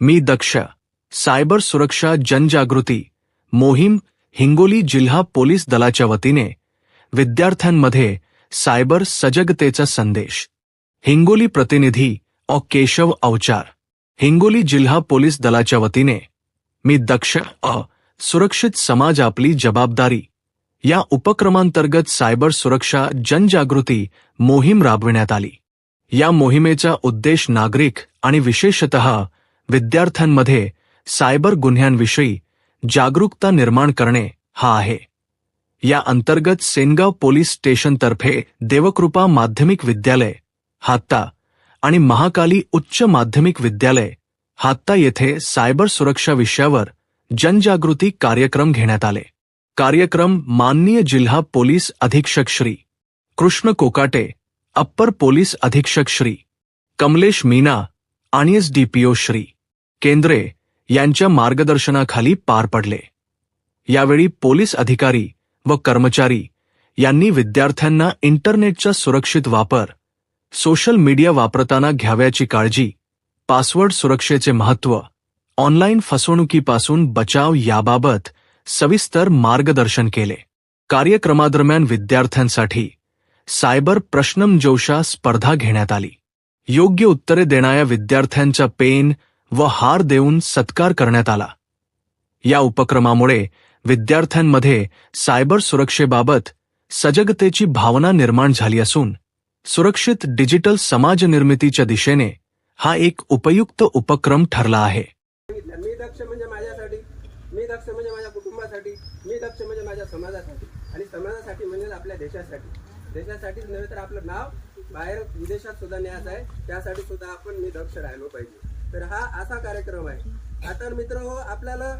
मी दक्ष. Cyber सुरक्षा जनजागृती. मोहीम हिंगोली जिल्हा पोलीस दलाच्या वतीने. विद्यार्थ्यांमध्ये सायबर सजगतेचा संदेश. हिंगोली प्रतिनिधी ऑ. केशव अवचार. हिंगोली जिल्हा पोलीस दलाच्या वतीने. मी दक्ष अ. सुरक्षित समाज आपली जबाबदारी. या उपक्रमांतर्गत सायबर सुरक्षा जनजागृती मोहीम राबविण्यात आली. या मोहिमेचा उद्देश नागरिक आणि विशेषतः विद्यार्थ्यांमध्ये सायबर गुन्ह्यांविषयी जागरूकता निर्माण करणे हा आहे. या अंतर्गत सेनगाव पोलीस स्टेशनतर्फे देवकृपा माध्यमिक विद्यालय, हात्ता आणि महाकाली उच्च माध्यमिक विद्यालय, हात्ता येथे सायबर सुरक्षा विषयावर जनजागृती कार्यक्रम घेण्यात आले. कार्यक्रम माननीय जिल्हा पोलीस अधीक्षक श्री कृष्ण कोकाटे, अप्पर पोलीस अधीक्षक श्री कमलेश मीना आणि एस डीपीओ श्री केंद्रे यांच्या मार्गदर्शनाखाली पार पडले. यावेळी पोलीस अधिकारी व कर्मचारी यांनी विद्यार्थ्यांना इंटरनेटचा सुरक्षित वापर सोशल मीडिया वापरताना घ्यावयाची काळजी पासवर्ड सुरक्षेचे महत्त्व ऑनलाईन फसवणुकीपासून बचाव याबाबत सविस्तर मार्गदर्शन केले. कार्यक्रमादरम्यान विद्यार्थ्यांसाठी सायबर प्रश्नमजोशा स्पर्धा घेण्यात आली. योग्य उत्तरे देणाऱ्या विद्यार्थ्यांचा पेन व हार देऊन सत्कार करण्यात आला. या उपक्रमामुळे विद्यार्थ्यांमध्ये सायबर सुरक्षेबाबत सजगतेची भावना निर्माण झाली असून सुरक्षित डिजिटल समाज निर्मितीच्या दिशेने हा एक उपयुक्त उपक्रम ठरला आहे. मी दक्ष म्हणजे माझ्यासाठी मी दक्ष म्हणजे माझ्या कुटुंबासाठी मी दक्ष म्हणजे माझ्या समाजासाठी आणि समाजासाठी म्हणजे आपल्या देशासाठी. देशासाठीच नव्हे तर आपलं नाव बाहेर विदेशात सुद्धा न्यायचं आहे त्यासाठी सुद्धा आपण मी दक्ष राहिलो पाहिजे. तर हा असा कार्यक्रम आहे. आता मित्र हो आपल्याला